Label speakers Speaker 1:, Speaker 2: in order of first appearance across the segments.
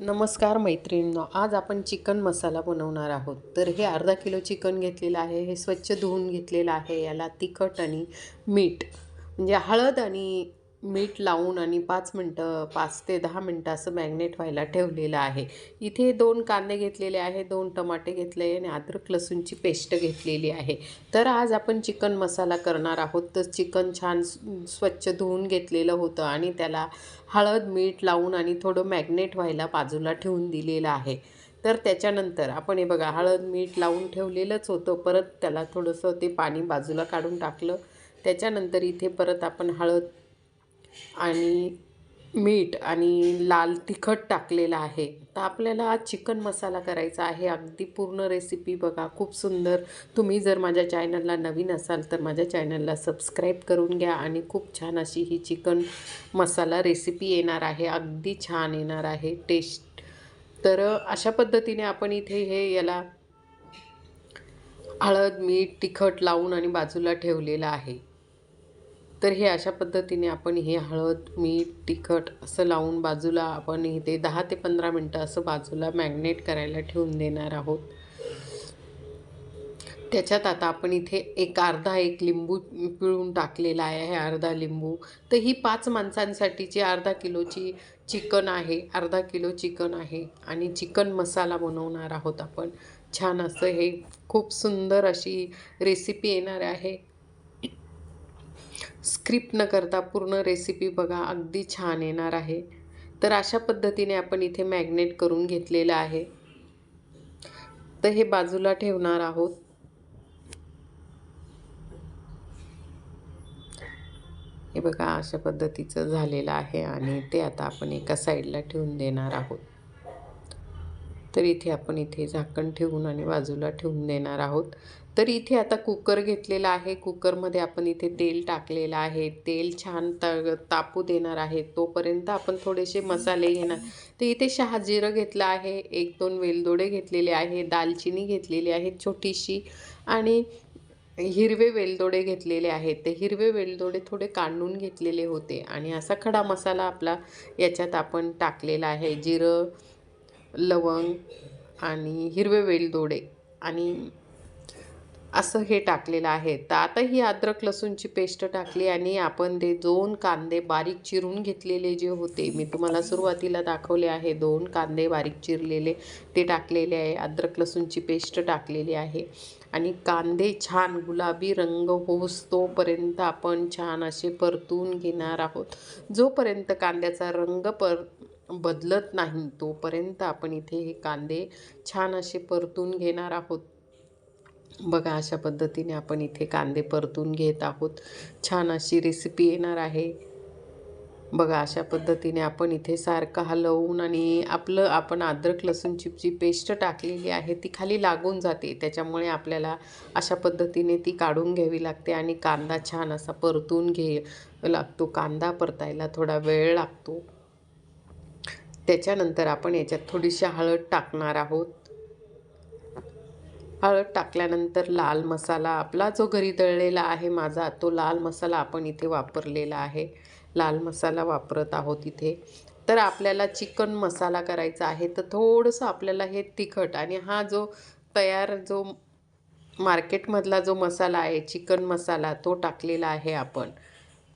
Speaker 1: नमस्कार मैत्रिणींनो आज आपण चिकन मसाला बनवणार आहोत. तर हे अर्धा किलो चिकन घेतलेलं आहे हे स्वच्छ धुवून घेतलेलं आहे याला तिखट आणि मीठ म्हणजे हळद आणि मीठ लावून आणि पाच मिनटं पाच ते दहा मिनटं असं मॅग्नेट व्हायला ठेवलेलं आहे. इथे दोन कांदे घेतलेले आहे दोन टमाटे घेतले आणि अद्रक लसूणची पेस्ट घेतलेली आहे. तर आज आपण चिकन मसाला करणार आहोत. तर चिकन छान स्वच्छ धुवून घेतलेलं होतं आणि त्याला हळद मीठ लावून आणि थोडं मॅग्नेट व्हायला बाजूला ठेवून दिलेलं आहे. तर त्याच्यानंतर आपण हे बघा हळद मीठ लावून ठेवलेलंच होतं. परत त्याला थोडंसं ते पाणी बाजूला काढून टाकलं. त्याच्यानंतर इथे परत आपण हळद आणि मीठ आणि लाल तिखट टाकलेलं आहे. तर आपल्याला आज चिकन मसाला करायचा आहे. अगदी पूर्ण रेसिपी बघा. खूप सुंदर. तुम्ही जर माझ्या चॅनलला नवीन असाल तर माझ्या चॅनलला सबस्क्राईब करून घ्या आणि खूप छान अशी ही चिकन मसाला रेसिपी येणार आहे. अगदी छान येणार आहे. टेस्ट तर अशा पद्धतीने आपण इथे हे याला हळद मीठ तिखट लावून आणि बाजूला ठेवलेलं आहे. तर हे अशा पद्धतीने आपण हे हळद मीठ तिखट असं लावून बाजूला आपण इथे दहा ते पंधरा मिनटं असं बाजूला मॅग्नेट करायला ठेवून देणार आहोत. त्याच्यात आता आपण इथे एक अर्धा एक लिंबू पिळून टाकलेला आहे अर्धा लिंबू. तर ही पाच माणसांसाठीची अर्धा किलोची चिकन आहे अर्धा किलो चिकन आहे आणि चिकन मसाला बनवणार आहोत आपण. छान असं हे खूप सुंदर अशी रेसिपी येणार आहे. स्क्रिप्ट न करता पूर्ण रेसिपी बघा अगदी छान येणार आहे. तर अशा पद्धतीने आपण इथे मॅग्नेट करून घेतलेलं आहे. तर हे बाजूला ठेवणार आहोत. हे बघा अशा पद्धतीचं झालेलं आहे आणि ते आता आपण एका साईडला ठेवून देणार आहोत. तर इथे आपण इथे झाकण ठेवून आणि बाजूला ठेवून देणार आहोत. तर इथे आता कुकर घेतलेला आहे. कुकरमध्ये आपण इथे तेल टाकलेलं आहे. तेल छान त तापू देणार आहे. तोपर्यंत आपण थोडेसे मसाले घेणार. तर इथे शहाजिरं घेतलं आहे. एक दोन वेलदोडे घेतलेले आहे. दालचिनी घेतलेली आहे छोटीशी. आणि हिरवे वेलदोडे घेतलेले आहेत. ते हिरवे वेलदोडे थोडे काढून घेतलेले होते. आणि असा खडा मसाला आपला याच्यात आपण टाकलेला आहे. जिरं लवंग आणि हिरवे वेलदोडे. आणि असं हे टाकलेलं आहे. तर आता ही अद्रक लसूणची पेस्ट टाकली आणि आपण ते दोन कांदे बारीक चिरून घेतलेले जे होते मी तुम्हाला सुरुवातीला दाखवले आहे दोन कांदे बारीक चिरलेले ते टाकलेले आहे अद्रक लसूणची पेस्ट टाकलेली आहे. आणि कांदे छान गुलाबी रंग होस तोपर्यंत आपण छान असे परतून घेणार आहोत. जोपर्यंत कांद्याचा रंग पर बदलत नाही तोपर्यंत आपण इथे हे कांदे छान असे परतून घेणार आहोत. बघा अशा पद्धतीने आपण इथे कांदे परतून घेत आहोत. छान अशी रेसिपी येणार आहे. बघा अशा पद्धतीने आपण इथे सारखं हलवून आणि आपलं आपण अद्रक लसूणची जी पेस्ट टाकलेली आहे ती खाली लागून जाते. त्याच्यामुळे आपल्याला अशा पद्धतीने ती काढून घ्यावी लागते आणि कांदा छान असा परतून घे लागतो. कांदा परतायला थोडा वेळ लागतो. त्याच्यानंतर आपण याच्यात थोडीशी हळद टाकणार आहोत. हळद टाकल्यानंतर लाल मसाला आपला जो घरी दळलेला आहे माझा तो लाल मसाला आपण इथे वापरलेला आहे. लाल मसाला वापरत आहोत इथे. तर आपल्याला चिकन मसाला करायचा आहे. तर थोडंसं आपल्याला हे तिखट आणि हा जो तयार जो मार्केटमधला जो मसाला आहे चिकन मसाला तो टाकलेला आहे आपण.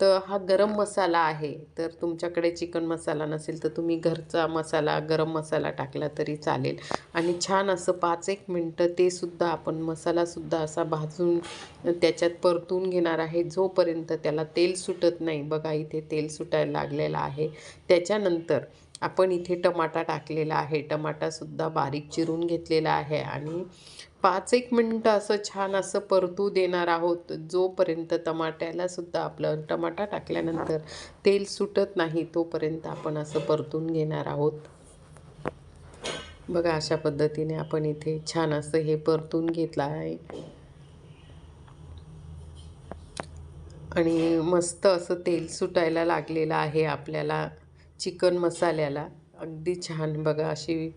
Speaker 1: तर हा गरम मसाला आहे तर तुमच्याकडे चिकन मसाला नसेल तर तुम्ही घरचा मसाला गरम मसाला टाकला तरी चालेल. आणि छान असं पाच एक मिनटं ते सुद्धा आपण मसालासुद्धा असा भाजून त्याच्यात परतून घेणार आहे. जोपर्यंत त्याला तेल सुटत नाही बघा इथे तेल सुटायला लागलेलं आहे. त्याच्यानंतर आपण इथे टमाटा टाकलेला आहे. टमाटासुद्धा बारीक चिरून घेतलेला आहे आणि पाच एक मिनटं असं छान असं परतू देणार आहोत. जोपर्यंत टमाट्यालासुद्धा आपलं टमाटा टाकल्यानंतर तेल सुटत नाही तोपर्यंत आपण असं परतून घेणार आहोत. बघा अशा पद्धतीने आपण इथे छान असं हे परतून घेतलं आहे. आणि मस्त असं तेल सुटायला लागलेलं आहे आपल्याला. चिकन मसाल्याला अगदी छान बघा अशी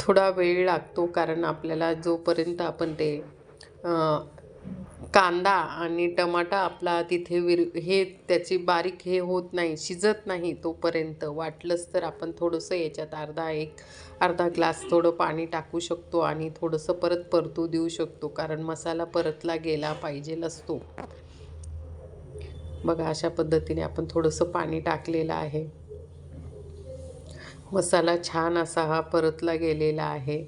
Speaker 1: थोडा वेळ लागतो कारण आपल्याला जोपर्यंत आपण ते कांदा आणि टमाटा आपला तिथे विर हे त्याची बारीक हे होत नाही शिजत नाही तोपर्यंत वाटलंच तर आपण थोडंसं याच्यात अर्धा एक अर्धा ग्लास थोडं पाणी टाकू शकतो आणि थोडंसं परत परतू देऊ शकतो कारण मसाला परतला गेला पाहिजे असतो. बघा अशा पद्धतीने आपण थोडंसं पाणी टाकलेलं आहे. मसाला छान असा हा परतला गेलेला आहे.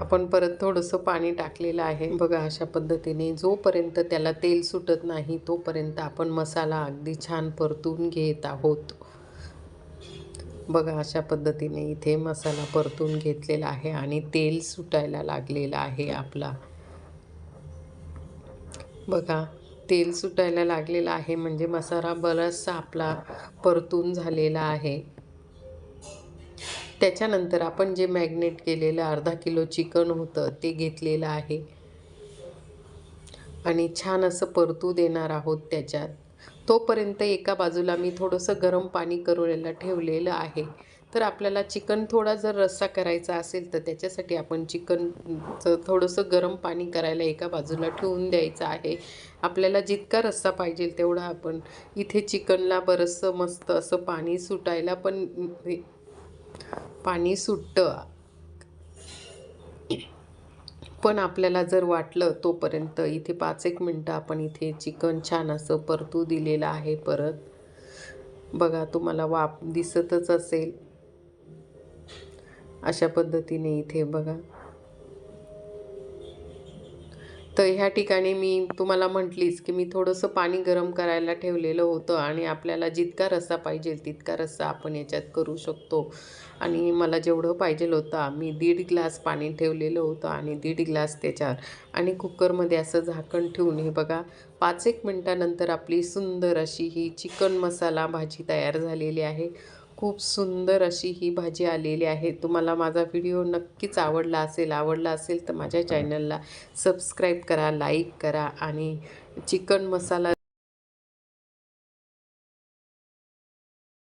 Speaker 1: आपण परत थोडंसं पाणी टाकलेलं आहे. बघा अशा पद्धतीने जोपर्यंत त्याला तेल सुटत नाही तोपर्यंत आपण मसाला अगदी छान परतून घेत आहोत. बघा अशा पद्धतीने इथे मसाला परतून घेतलेला आहे आणि तेल सुटायला लागलेलं आहे आपला. बघा तेल सुटायला लागलेला आहे म्हणजे मसाला बराचसा आपला परतून झालेला आहे. त्याच्यानंतर आपण जे मॅग्नेट केलेलं अर्धा किलो चिकन होतं ते घेतलेलं आहे. आणि छान असं परतू देणार आहोत त्याच्यात. तोपर्यंत एका बाजूला मी थोडंसं गरम पाणी करूला ठेवलेलं आहे. तर आपल्याला चिकन थोडा जर रस्सा करायचा असेल तर त्याच्यासाठी आपण चिकनचं थोडंसं गरम पाणी करायला एका बाजूला ठेवून द्यायचं आहे. आपल्याला जितका रस्सा पाहिजे तेवढा आपण इथे चिकनला बरंचसं मस्त असं पाणी सुटायला पण पाणी सुटतं. पण आपल्याला जर वाटलं तोपर्यंत इथे पाच एक मिनटं आपण इथे चिकन छान असं परतू दिलेलं आहे परत. बघा तुम्हाला वाप दिसतच असेल. अशा पद्धतीने इथे बघा. तर ह्या ठिकाणी मी तुम्हाला म्हटलीच की मी थोडंसं पाणी गरम करायला ठेवलेलं होतं आणि आपल्याला जितका रस्सा पाहिजे तितका रस्सा आपण याच्यात करू शकतो. आणि मला जेवढं पाहिजे होतं मी दीड ग्लास पाणी ठेवलेलं होतं आणि दीड ग्लास त्याच्यावर आणि कुकरमध्ये असं झाकण ठेवून हे बघा पाच एक मिनटानंतर आपली सुंदर अशी ही चिकन मसाला भाजी तयार झालेली आहे. खूप सुंदर अशी ही भाजी आलेली आहे. तुम्हाला माझा व्हिडिओ नक्कीच आवडला असेल आवडला असेल तर माझ्या चॅनलला सबस्क्राईब करा लाईक करा आणि चिकन मसाला